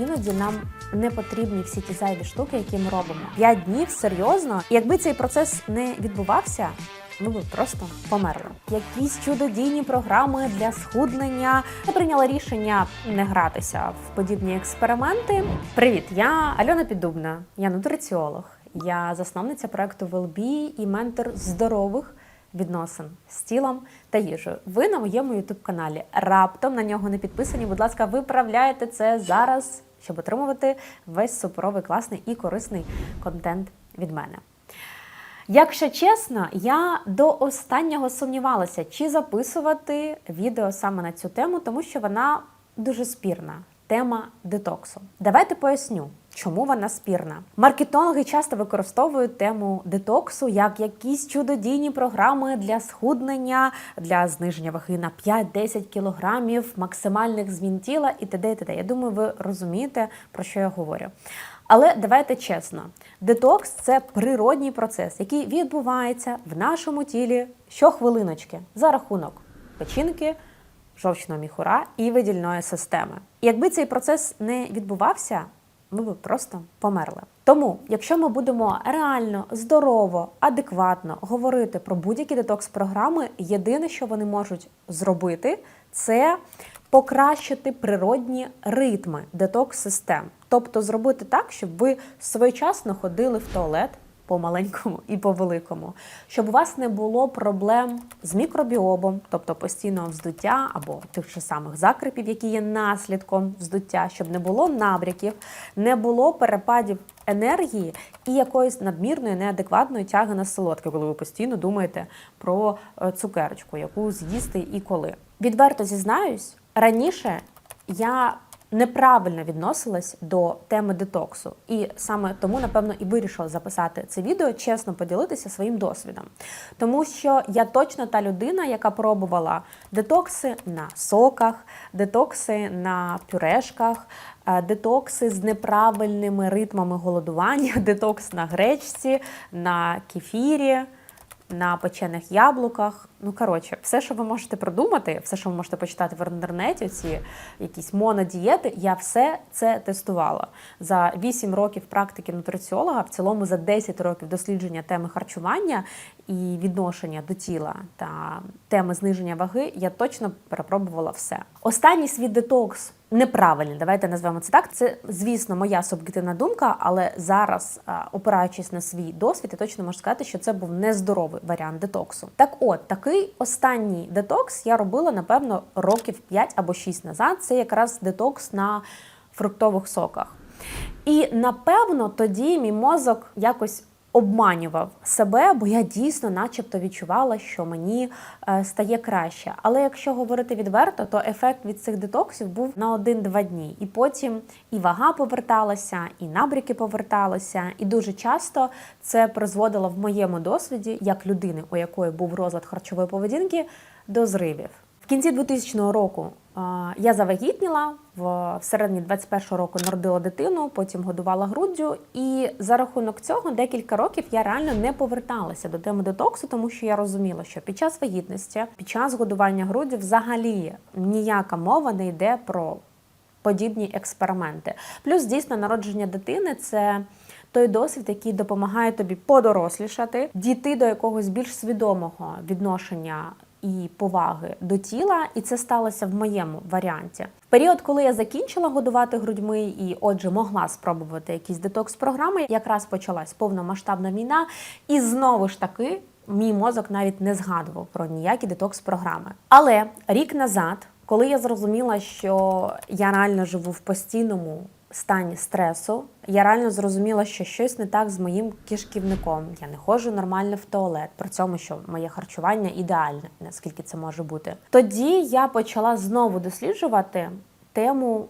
іноді нам не потрібні всі ті зайві штуки, які ми робимо. П'ять днів серйозно. Якби цей процес не відбувався. Ми б просто померли. Якісь чудодійні програми для схуднення. Я прийняла рішення не гратися в подібні експерименти. Привіт, я Альона Піддубна, я нутриціолог, я засновниця проекту Wellbe і ментор здорових відносин з тілом та їжею. Ви на моєму youtube каналі раптом на нього не підписані. Будь ласка, виправляйте це зараз, щоб отримувати весь суперовий, класний і корисний контент від мене. Якщо чесно, я до останнього сумнівалася, чи записувати відео саме на цю тему, тому що вона дуже спірна. Тема детоксу. Давайте поясню, чому вона спірна. Маркетологи часто використовують тему детоксу як якісь чудодійні програми для схуднення, для зниження ваги на 5-10 кілограмів, максимальних змін тіла і т.д. і т.д. Я думаю, ви розумієте, про що я говорю. Але давайте чесно, детокс це природній процес, який відбувається в нашому тілі щохвилиночки за рахунок печінки, жовчного міхура і видільної системи. Якби цей процес не відбувався, ми б просто померли. Тому, якщо ми будемо реально здорово, адекватно говорити про будь-які детокс-програми, єдине, що вони можуть зробити, це покращити природні ритми детокс-систем. Тобто зробити так, щоб ви своєчасно ходили в туалет по маленькому і по великому, щоб у вас не було проблем з мікробіобом, тобто постійного вздуття або тих же самих закрипів, які є наслідком вздуття, щоб не було набряків, не було перепадів енергії і якоїсь надмірної неадекватної тяги на солодке, коли ви постійно думаєте про е, цукерочку, яку з'їсти і коли. Відверто зізнаюсь, раніше я неправильно відносилась до теми детоксу. І саме тому, напевно, і вирішила записати це відео, чесно поділитися своїм досвідом. Тому що я точно та людина, яка пробувала детокси на соках, детокси на пюрешках, е, детокси з неправильними ритмами голодування, детокс на гречці, на кефірі на печених яблуках. Ну, коротше, все, що ви можете продумати, все, що ви можете почитати в інтернеті, ці якісь монодієти, я все це тестувала. За 8 років практики нутриціолога, в цілому за 10 років дослідження теми харчування і відношення до тіла та теми зниження ваги, я точно перепробувала все. Останній свій детокс неправильний, давайте назвемо це так. Це, звісно, моя суб'єктивна думка, але зараз, опираючись на свій досвід, я точно можу сказати, що це був нездоровий варіант детоксу. Так от, такий останній детокс я робила, напевно, років 5 або 6 назад. Це якраз детокс на фруктових соках. І напевно тоді мій мозок якось обманював себе, бо я дійсно, начебто, відчувала, що мені е, стає краще. Але якщо говорити відверто, то ефект від цих детоксів був на один-два дні. І потім і вага поверталася, і набріки поверталися. І дуже часто це призводило в моєму досвіді, як людини, у якої був розлад харчової поведінки, до зривів. Кінці 2000 року я завагітніла, в середині 21 року народила дитину, потім годувала груддю. І за рахунок цього декілька років я реально не поверталася до теми детоксу, тому що я розуміла, що під час вагітності, під час годування груддю взагалі ніяка мова не йде про подібні експерименти. Плюс дійсно народження дитини це. Той досвід, який допомагає тобі подорослішати, дійти до якогось більш свідомого відношення і поваги до тіла, і це сталося в моєму варіанті. В період, коли я закінчила годувати грудьми і, отже, могла спробувати якісь детокс-програми, якраз почалась повномасштабна війна, і знову ж таки мій мозок навіть не згадував про ніякі детокс-програми. Але рік назад, коли я зрозуміла, що я реально живу в постійному стані стресу, я реально зрозуміла, що щось не так з моїм кишківником. Я не ходжу нормально в туалет, при цьому, що моє харчування ідеальне, наскільки це може бути. Тоді я почала знову досліджувати тему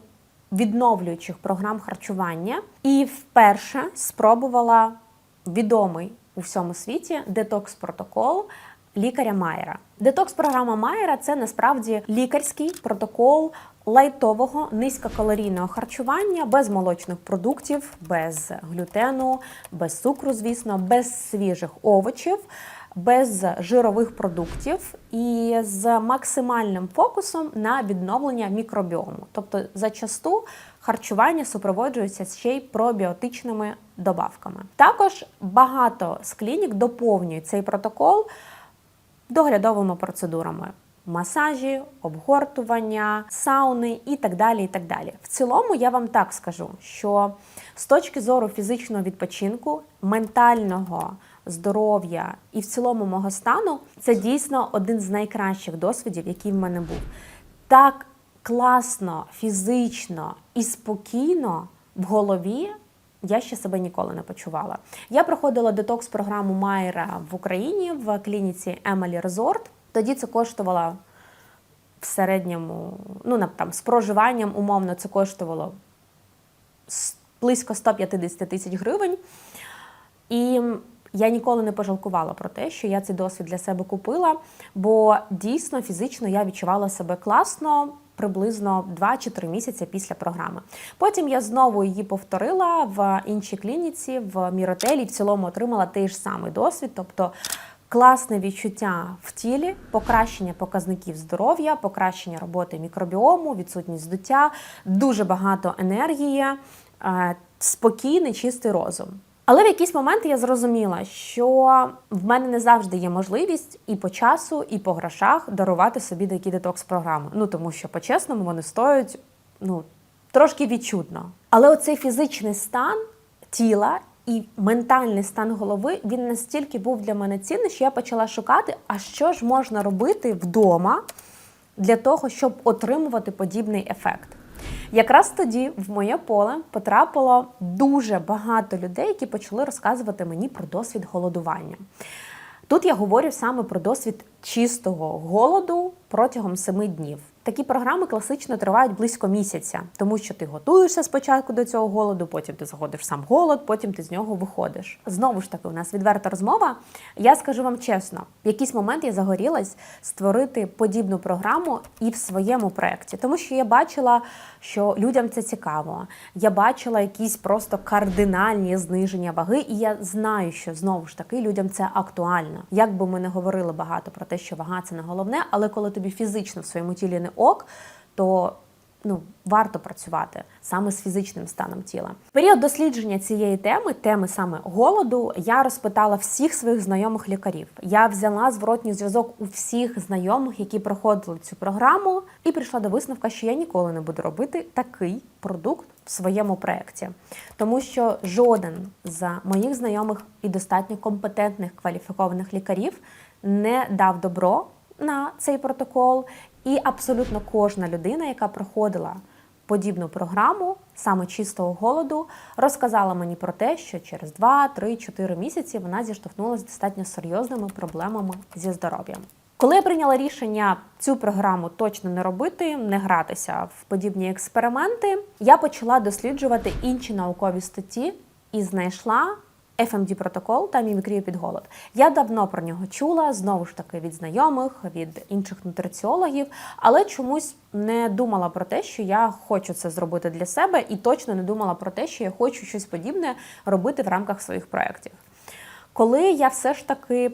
відновлюючих програм харчування і вперше спробувала відомий у всьому світі детокс-протокол лікаря Майера. Детокс-програма Майера це насправді лікарський протокол лайтового низькокалорійного харчування без молочних продуктів, без глютену, без цукру, звісно, без свіжих овочів. Без жирових продуктів і з максимальним фокусом на відновлення мікробіому. Тобто, зачасту харчування супроводжується ще й пробіотичними добавками. Також багато з клінік доповнюють цей протокол доглядовими процедурами. Масажі, обгортування, сауни і так далі. І так далі. В цілому я вам так скажу, що з точки зору фізичного відпочинку, ментального здоров'я і в цілому мого стану, це дійсно один з найкращих досвідів, який в мене був. Так класно, фізично і спокійно в голові я ще себе ніколи не почувала. Я проходила детокс-програму Майра в Україні в клініці Emily Resort. Тоді це коштувало в середньому, ну там з проживанням умовно це коштувало близько 150 тисяч гривень. І я ніколи не пожалкувала про те, що я цей досвід для себе купила, бо дійсно фізично я відчувала себе класно. Приблизно 2 чи 3 місяці після програми. Потім я знову її повторила в іншій клініці, в міротелі, в цілому отримала той ж самий досвід, тобто класне відчуття в тілі, покращення показників здоров'я, покращення роботи мікробіому, відсутність здуття, дуже багато енергії, е, спокійний, чистий розум. Але в якийсь момент я зрозуміла, що в мене не завжди є можливість і по часу, і по грошах дарувати собі такі детокс-програми. Ну тому що по-чесному вони стоять ну трошки відчутно. Але оцей фізичний стан тіла і ментальний стан голови він настільки був для мене цінний, що я почала шукати, а що ж можна робити вдома для того, щоб отримувати подібний ефект. Якраз тоді в моє поле потрапило дуже багато людей, які почали розказувати мені про досвід голодування. Тут я говорю саме про досвід чистого голоду протягом семи днів. Такі програми класично тривають близько місяця, тому що ти готуєшся спочатку до цього голоду, потім ти заходиш сам голод, потім ти з нього виходиш. Знову ж таки, у нас відверта розмова. Я скажу вам чесно, в якийсь момент я загорілась створити подібну програму і в своєму проєкті, тому що я бачила, що людям це цікаво. Я бачила якісь просто кардинальні зниження ваги, і я знаю, що знову ж таки людям це актуально. Як би ми не говорили багато про те, що вага це не головне, але коли тобі фізично в своєму тілі не ок, то ну варто працювати саме з фізичним станом тіла. В період дослідження цієї теми, теми саме голоду, я розпитала всіх своїх знайомих лікарів. Я взяла зворотній зв'язок у всіх знайомих, які проходили цю програму, і прийшла до висновка, що я ніколи не буду робити такий продукт в своєму проєкті, тому що жоден з моїх знайомих і достатньо компетентних кваліфікованих лікарів не дав добро на цей протокол, і абсолютно кожна людина, яка проходила подібну програму саме чистого голоду, розказала мені про те, що через 2, 3, 4 місяці вона зіштовхнулася з достатньо серйозними проблемами зі здоров'ям. Коли я прийняла рішення цю програму точно не робити, не гратися в подібні експерименти, я почала досліджувати інші наукові статті і знайшла FMD протокол та мімікрію під голод. Я давно про нього чула, знову ж таки від знайомих, від інших нутриціологів, але чомусь не думала про те, що я хочу це зробити для себе, і точно не думала про те, що я хочу щось подібне робити в рамках своїх проєктів. Коли я все ж таки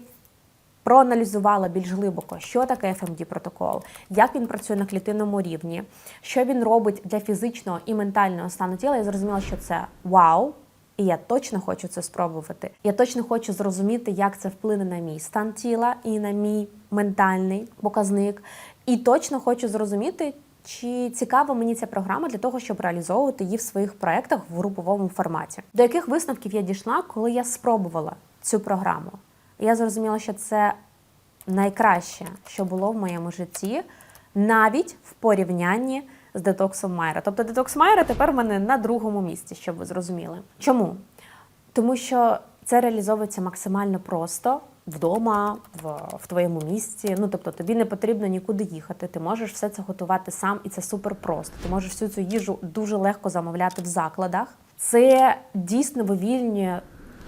проаналізувала більш глибоко, що таке FMD протокол, як він працює на клітинному рівні, що він робить для фізичного і ментального стану тіла, я зрозуміла, що це вау. І я точно хочу це спробувати. Я точно хочу зрозуміти, як це вплине на мій стан тіла і на мій ментальний показник. І точно хочу зрозуміти, чи цікава мені ця програма для того, щоб реалізовувати її в своїх проєктах в груповому форматі. До яких висновків я дійшла, коли я спробувала цю програму? Я зрозуміла, що це найкраще, що було в моєму житті, навіть в порівнянні з детоксом Майра. Тобто детокс Майра тепер в мене на другому місці, щоб ви зрозуміли. Чому? Тому що це реалізовується максимально просто вдома, в, в твоєму місці. Ну тобто тобі не потрібно нікуди їхати. Ти можеш все це готувати сам, і це супер просто. Ти можеш всю цю їжу дуже легко замовляти в закладах. Це дійсно вивільнює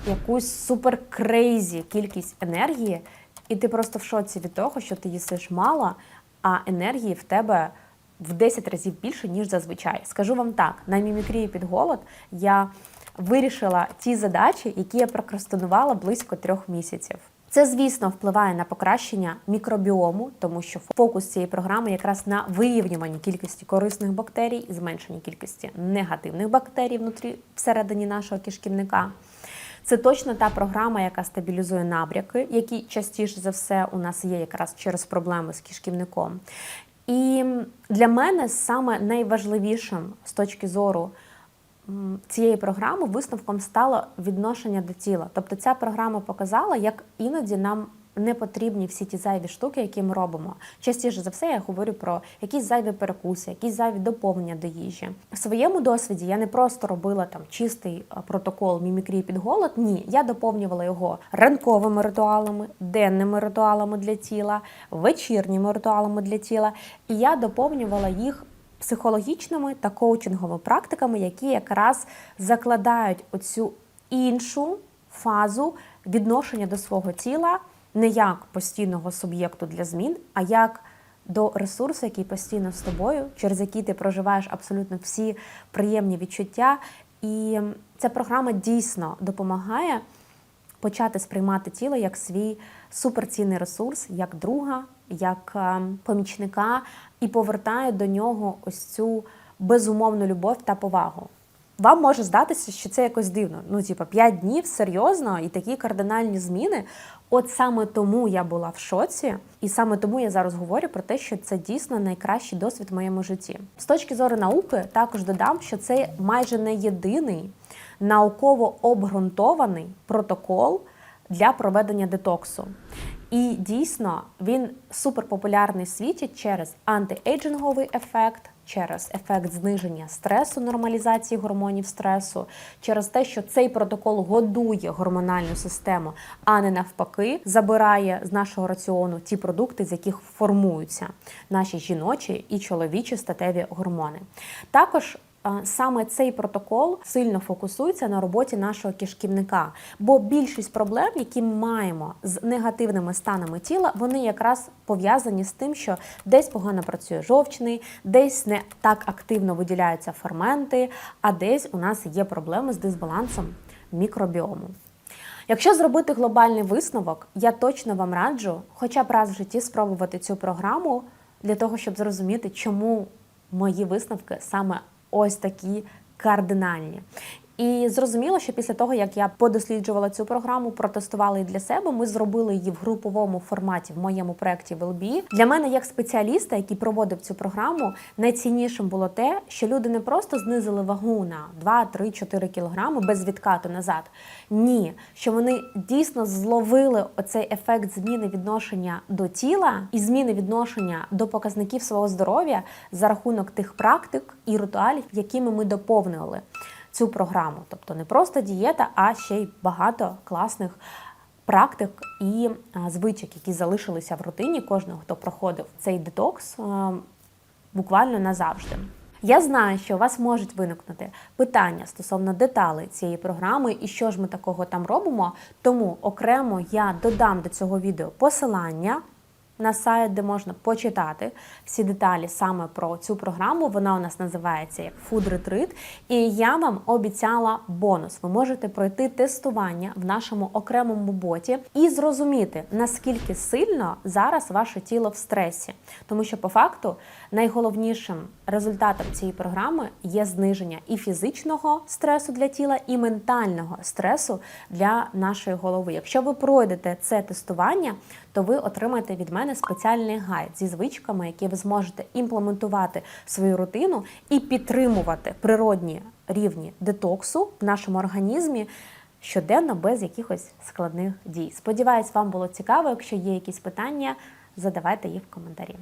якусь супер крейзі кількість енергії, і ти просто в шоці від того, що ти їсиш мало, а енергії в тебе в 10 разів більше, ніж зазвичай. Скажу вам так: на мімікрії під голод я вирішила ті задачі, які я прокрастинувала близько трьох місяців. Це, звісно, впливає на покращення мікробіому, тому що фокус цієї програми якраз на вирівнюванні кількості корисних бактерій і зменшенні кількості негативних бактерій внутрі всередині нашого кишківника. Це точно та програма, яка стабілізує набряки, які частіше за все у нас є якраз через проблеми з кишківником. І для мене саме найважливішим з точки зору цієї програми висновком стало відношення до тіла. Тобто ця програма показала, як іноді нам не потрібні всі ті зайві штуки, які ми робимо. Частіше за все, я говорю про якісь зайві перекуси, якісь зайві доповнення до їжі. В своєму досвіді я не просто робила там чистий протокол мімікрії під голод. Ні, я доповнювала його ранковими ритуалами, денними ритуалами для тіла, вечірніми ритуалами для тіла, і я доповнювала їх психологічними та коучинговими практиками, які якраз закладають оцю іншу фазу відношення до свого тіла не як постійного суб'єкту для змін, а як до ресурсу, який постійно з тобою, через який ти проживаєш абсолютно всі приємні відчуття. І ця програма дійсно допомагає почати сприймати тіло як свій суперцінний ресурс, як друга, як е, помічника, і повертає до нього ось цю безумовну любов та повагу. Вам може здатися, що це якось дивно. Ну, типа, 5 днів серйозно і такі кардинальні зміни. От саме тому я була в шоці, і саме тому я зараз говорю про те, що це дійсно найкращий досвід в моєму житті. З точки зору науки, також додам, що це майже не єдиний науково обґрунтований протокол для проведення детоксу. І дійсно він суперпопулярний в світі через антиейджинговий ефект, через ефект зниження стресу, нормалізації гормонів стресу, через те, що цей протокол годує гормональну систему, а не навпаки, забирає з нашого раціону ті продукти, з яких формуються наші жіночі і чоловічі статеві гормони. Також Саме цей протокол сильно фокусується на роботі нашого кишківника, бо більшість проблем, які ми маємо з негативними станами тіла, вони якраз пов'язані з тим, що десь погано працює жовчний, десь не так активно виділяються ферменти, а десь у нас є проблеми з дисбалансом мікробіому. Якщо зробити глобальний висновок, я точно вам раджу, хоча б раз в житті спробувати цю програму для того, щоб зрозуміти, чому мої висновки саме ось такі кардинальні. І зрозуміло, що після того, як я подосліджувала цю програму, протестувала її для себе, ми зробили її в груповому форматі в моєму проєкті WellBe. Для мене, як спеціаліста, який проводив цю програму, найціннішим було те, що люди не просто знизили вагу на 2, 3, 4 кілограми без відкату назад. Ні, що вони дійсно зловили оцей ефект зміни відношення до тіла і зміни відношення до показників свого здоров'я за рахунок тих практик і ритуалів, якими ми доповнювали цю програму. Тобто не просто дієта, а ще й багато класних практик і звичок, які залишилися в рутині кожного, хто проходив цей детокс буквально назавжди. Я знаю, що у вас можуть виникнути питання стосовно деталей цієї програми і що ж ми такого там робимо. Тому окремо я додам до цього відео посилання на сайт, де можна почитати всі деталі саме про цю програму. Вона у нас називається як Food Retreat. І я вам обіцяла бонус. Ви можете пройти тестування в нашому окремому боті і зрозуміти, наскільки сильно зараз ваше тіло в стресі. Тому що, по факту, найголовнішим результатом цієї програми є зниження і фізичного стресу для тіла, і ментального стресу для нашої голови. Якщо ви пройдете це тестування, то ви отримаєте від мене спеціальний гайд зі звичками, які ви зможете імплементувати в свою рутину і підтримувати природні рівні детоксу в нашому організмі. Щоденно без якихось складних дій. Сподіваюсь, вам було цікаво. Якщо є якісь питання, задавайте їх в коментарі.